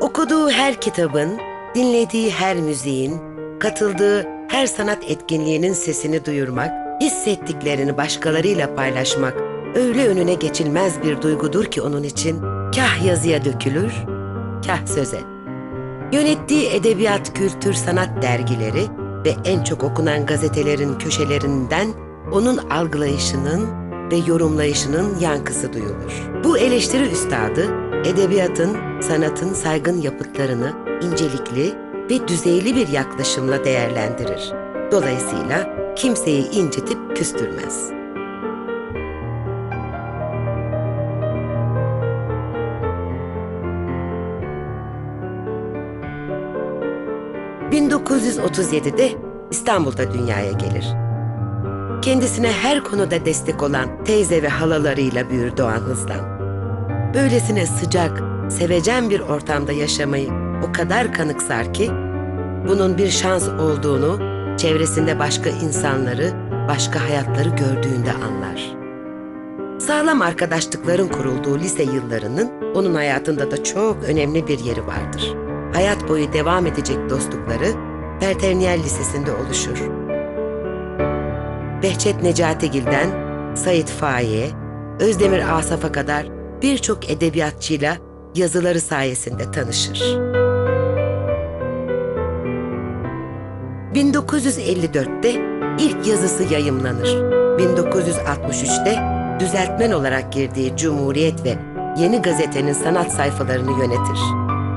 Okuduğu her kitabın, dinlediği her müziğin, katıldığı her sanat etkinliğinin sesini duyurmak, hissettiklerini başkalarıyla paylaşmak öyle önüne geçilmez bir duygudur ki onun için kah yazıya dökülür, kah söze. Yönettiği edebiyat, kültür, sanat dergileri ve en çok okunan gazetelerin köşelerinden onun algılayışının ve yorumlayışının yankısı duyulur. Bu eleştiri üstadı, edebiyatın, sanatın saygın yapıtlarını incelikli ve düzeyli bir yaklaşımla değerlendirir. Dolayısıyla kimseyi incitip küstürmez. ...1937'de İstanbul'da dünyaya gelir. Kendisine her konuda destek olan teyze ve halalarıyla büyür Doğan Hızlan. Böylesine sıcak, sevecen bir ortamda yaşamayı o kadar kanıksar ki... ...bunun bir şans olduğunu çevresinde başka insanları, başka hayatları gördüğünde anlar. Sağlam arkadaşlıkların kurulduğu lise yıllarının onun hayatında da çok önemli bir yeri vardır. Hayat boyu devam edecek dostlukları Pertevniyel Lisesi'nde oluşur. Behçet Necatigil'den Sait Faik'e, Özdemir Asaf'a kadar birçok edebiyatçıyla yazıları sayesinde tanışır. 1954'te ilk yazısı yayımlanır. 1963'te düzeltmen olarak girdiği Cumhuriyet ve Yeni Gazete'nin sanat sayfalarını yönetir.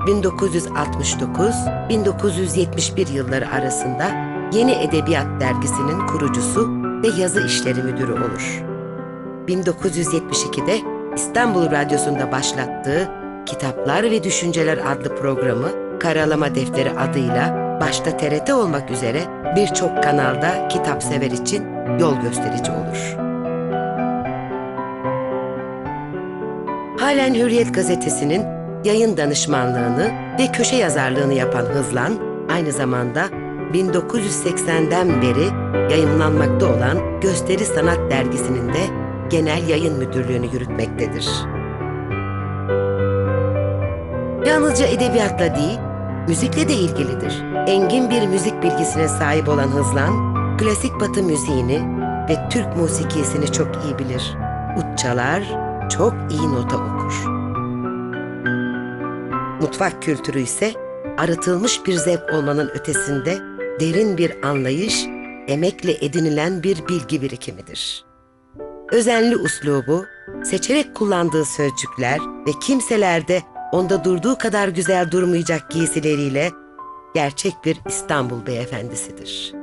1969-1971 yılları arasında Yeni Edebiyat Dergisi'nin kurucusu ve yazı işleri müdürü olur. 1972'de İstanbul Radyosu'nda başlattığı Kitaplar ve Düşünceler adlı programı Karalama Defteri adıyla başta TRT olmak üzere birçok kanalda kitap sever için yol gösterici olur. Halen Hürriyet gazetesinin yayın danışmanlığını ve köşe yazarlığını yapan Hızlan, aynı zamanda 1980'den beri yayınlanmakta olan Gösteri Sanat Dergisi'nin de genel yayın müdürlüğünü yürütmektedir. Yalnızca edebiyatla değil, müzikle de ilgilidir. Engin bir müzik bilgisine sahip olan Hızlan, klasik batı müziğini ve Türk musikisini çok iyi bilir. Ut çalar, çok iyi nota okur. Mutfak kültürü ise arıtılmış bir zevk olmanın ötesinde derin bir anlayış, emekle edinilen bir bilgi birikimidir. Özenli uslubu, seçerek kullandığı sözcükler ve kimselerde onda durduğu kadar güzel durmayacak giysileriyle gerçek bir İstanbul beyefendisidir.